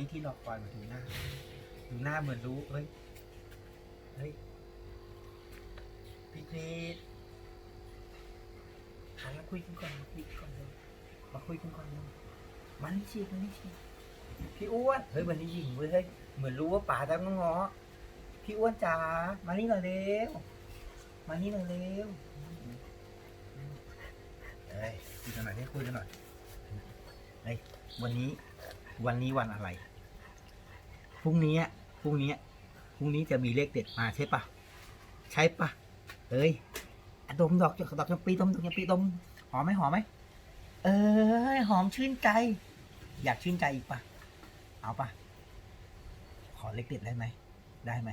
อะวันนี้ที่รอคอยมาดูหน้า ดูหน้าเหมือนรู้เฮ้ยเฮ้ยพี่คริสหันมาคุยกันก่อนมาคุยกันก่อนเลยมาคุยกันก่อนเลยมานี่ชีมานี่ชีพี่อ้วนเฮ้ยวันนี้หญิงเว้ยเฮ้ยเหมือนรู้ว่าป่าจะง้อพี่อ้วนจ๋ามานี่หน่อยเร็วมานี่หน่อยเร็วเฮ้ยคุยกันหน่อยได้คุยกันหน่อยเฮ้ยวันนี้วันนี้วันอะไร พรุ่งนี้อะพรุ่งนี้อะพรุ่งนี้จะมีเลขเด็ดมาใช่ปะใช่ปะเอ้ยอะดมดอกดอกจำปีดมดอกจำปีดมหอมไหมหอมไหมเอ้ยหอมชื่นใจ อยากชื่นใจอีกปะเอาปะขอเลขเด็ดได้ไหมได้ไหม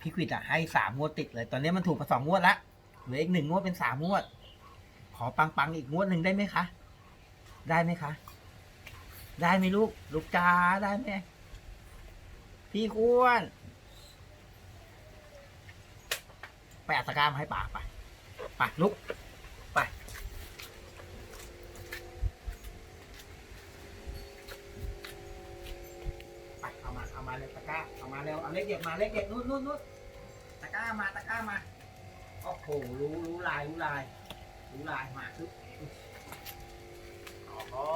พี่ควิดอะให้สามงวดติดเลย ตอนนี้มันถูกมาสองงวดละเหลืออีกหนึ่งงวดเป็นสามงวด ขอปังปังอีกงวดหนึ่งได้ไหมคะ ได้ไหมคะ ได้ไหมลูก ลูกจ้าได้ไหม พี่อ้วนไปอัตกร้ามาให้ป่าไปไปลุก ไป ไป เอามา เอามาเลยตะกร้า เอามาเร็ว เอาเลขเด็ดมาเลขเด็ดนู่นนู่นนู่นตะกร้ามาตะกร้ามา โอ้โห รู้รู้ลายรู้ลาย รู้ลายมาทุกอ๋อ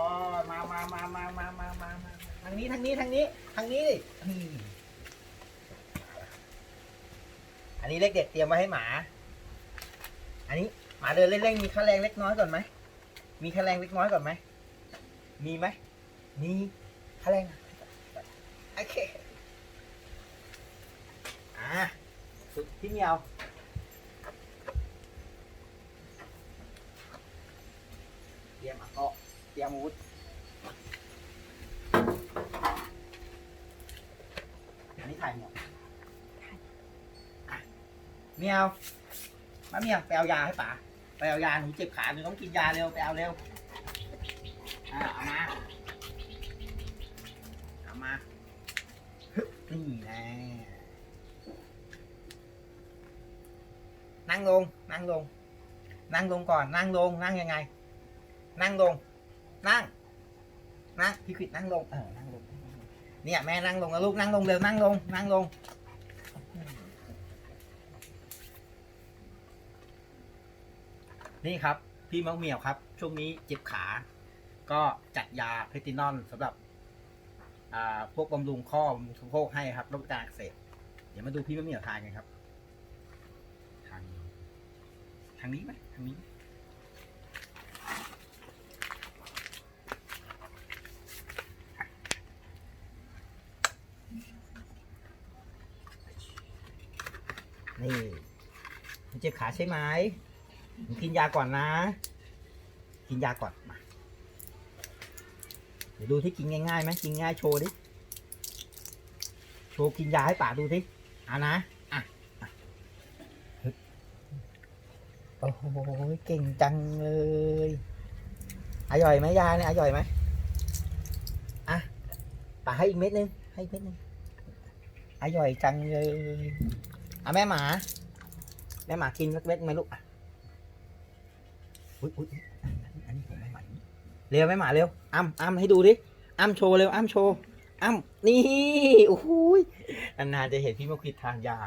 มามามามามามามามาทางนี้ทางนี้ทางนี้ทางนี้ดินี่อันนี้เลขเด็ดเตรียมไว้ให้หมา อันนี้หมาเดินเล่นๆมีค่าแรงเล็กน้อยก่อนไหม มีค่าแรงเล็กน้อยก่อนไหม มีไหม มีค่าแรงโอเค อ่าสุดพี่เมียวเตรียมอะก็เตรียมอาวุธ อันนี้ถ่ยหมดอะเมียวมาเมียวไปเอายาให้ป๋าไปเอายาหนูเจ็บขาหนูต้องกินยาเร็วไปเอาเร็วอ่าเอามาเอามาฮึบนี่แน่นั่งลงนั่งลง นั่งลงก่อนนั่งลงนั่งยังไง นั่งลง นั่ง นั่งพี่ควิดนั่งลงเออนั่งลง เนี่ยแม่นั่งลงแล้วลูกนั่งลงเร็วนั่งลงนั่งลง นี่ครับ พี่มะเหมียวครับ ช่วงนี้เจ็บขา ก็จัดยาเพตินอลสำหรับพวกบำรุงข้อบำรุงสะโพกให้ครับโรคการอักเสบเดี๋ยวมาดูพี่มะเหมียวทานกันครับ ทางทางนี้ไหมทางนี้ นี่มันเจ็บขาใช่ไหมมกินยาก่อนนะ กินยาก่อนมาเดี๋ยวดูที่กินง่ายๆไหมกินง่ายโชว์ดิ โชว์กินยาให้ป่าดูสิเอานะอะโอ้โหเก่งจังเลยอร่อยไหมยาเนี่ยอร่อยไหมอะป่าให้อีกเม็ดนึงให้อีกเม็ดนึงอร่อยจังเลย อะแม่หมา แม่หมากินสักเม็ดไหมลูกอะอุ้ยอุ้ยอันนี้ผมไม่ไหวเร็วแม่หมาเร็วอ้ำอ้ำให้ดูดิอ้ำโชว์เร็วอ้ำโชว์อ้ำนี่โอ้โหนานๆจะเห็นพี่มะคิดทานยา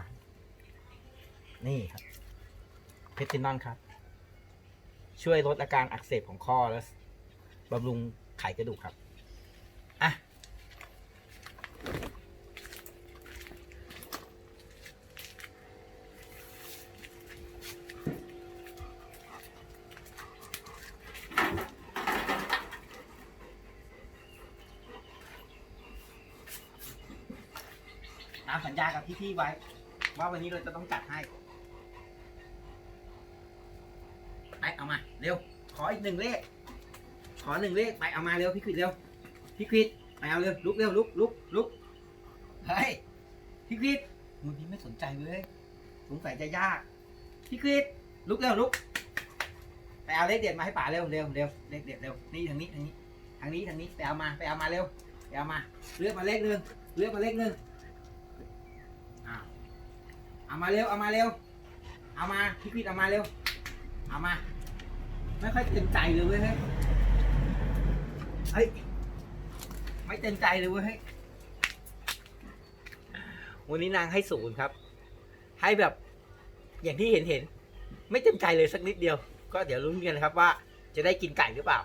นี่ครับเพตินอนครับ ช่วยลดอาการอักเสบของข้อและบำรุงไขกระดูกครับ ตามสัญญากับพี่ๆไว้ ว่าวันนี้เราจะต้องจัดให้ ไปเอามา เร็ว ขออีกหนึ่งเลข ขอหนึ่งเลขไปเอามาเร็วพี่ควิดเร็ว พี่ควิดไปเอาเร็วลุกเร็วลุกลุกลุกเฮ้ยพี่ควิดมึงพี่ไม่สนใจเลยสงสัยจะยาก พี่ควิดลุกเร็วลุกไปเอาเลขเด็ดมาให้ป๋าเร็วเร็วเร็วเลขเด็ดเร็วนี่ทางนี้ทางนี้ทางนี้ทางนี้ไปเอามาไปเอามาเร็วไปเอามาเลือกมาเลขหนึ่งเลือกมาเลขหนึ่ง เอามาเร็ว เอามาเร็ว เอามาพี่พิดเอามาเร็ว เอามา ไม่ค่อยเต็มใจเลยเว้ยเฮ้ยเฮ้ย ไม่เต็มใจเลยเว้ย วันนี้นางให้ศูนย์ครับ ให้แบบ อย่างที่เห็นเห็น ไม่เต็มใจเลยสักนิดเดียว ก็เดี๋ยวลุ้นกันนะครับว่าจะได้กินไก่หรือเปล่า